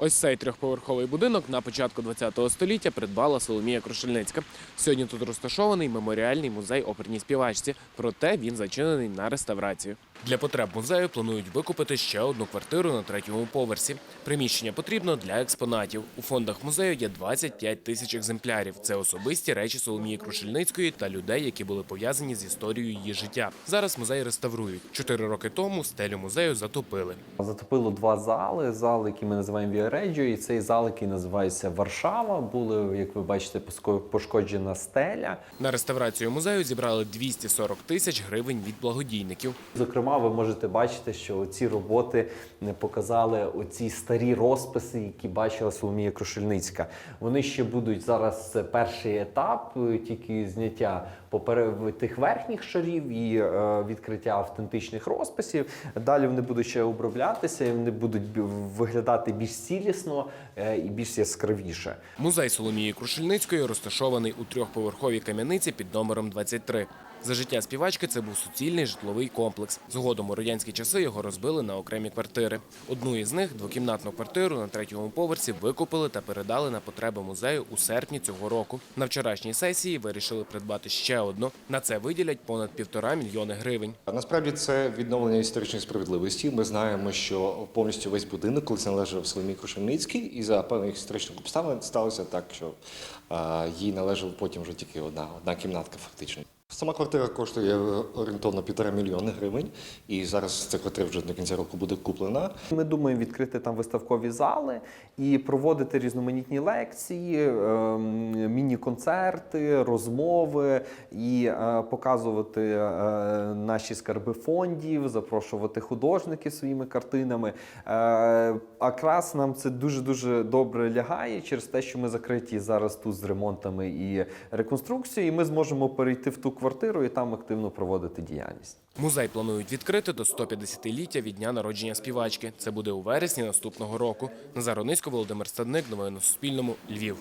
Ось цей трьохповерховий будинок на початку ХХ століття придбала Соломія Крушельницька. Сьогодні тут розташований меморіальний музей оперній співачці, проте він зачинений на реставрацію. Для потреб музею планують викупити ще одну квартиру на третьому поверсі. Приміщення потрібно для експонатів. У фондах музею є 25 тисяч екземплярів. Це особисті речі Соломії Крушельницької та людей, які були пов'язані з історією її життя. Зараз музей реставрують. Чотири роки тому стелю музею затопили. Затопило два зали. Зал, який ми називаємо Віареджіо, і цей зал, який називається Варшава. Були, як ви бачите, пошкоджена стеля. На реставрацію музею зібрали 240 тисяч гривень від благодійників. Зокрема, ви можете бачити, що ці роботи не показали оці старі розписи, які бачила Соломія Крушельницька. Вони ще будуть зараз перший етап, е, тільки зняття попере- тих верхніх шарів і е, відкриття автентичних розписів. Далі вони будуть ще оброблятися, і вони будуть виглядати більш цілісно е, і більш яскравіше. Музей Соломії Крушельницької розташований у трьохповерховій кам'яниці під номером 23. За життя співачки це був суцільний житловий комплекс. Згодом у радянські часи його розбили на окремі квартири. Одну із них, двокімнатну квартиру на третьому поверсі, викупили та передали на потреби музею у серпні цього року. На вчорашній сесії вирішили придбати ще одну. На це виділять понад півтора мільйони гривень. Насправді це відновлення історичної справедливості. Ми знаємо, що повністю весь будинок колись належав Соломії Крушельницькій, і за певних історичних обставин сталося так, що їй належала потім вже тільки одна, одна кімнатка, фактично. Сама квартира коштує орієнтовно півтора мільйони гривень, і зараз ця квартира вже до кінця року буде куплена. Ми думаємо відкрити там виставкові зали і проводити різноманітні лекції, ем, міні-концерти, розмови і е, показувати е, наші скарби фондів, запрошувати художників своїми картинами. Е, Якраз нам це дуже дуже добре лягає через те, що ми закриті зараз тут з ремонтами і реконструкцією. І ми зможемо перейти в ту квартиру і там активно проводити діяльність. Музей планують відкрити до 150-ліття від дня народження співачки. Це буде у вересні наступного року. Назар Онисько, Володимир Стадник. Новини на Суспільному. Львів.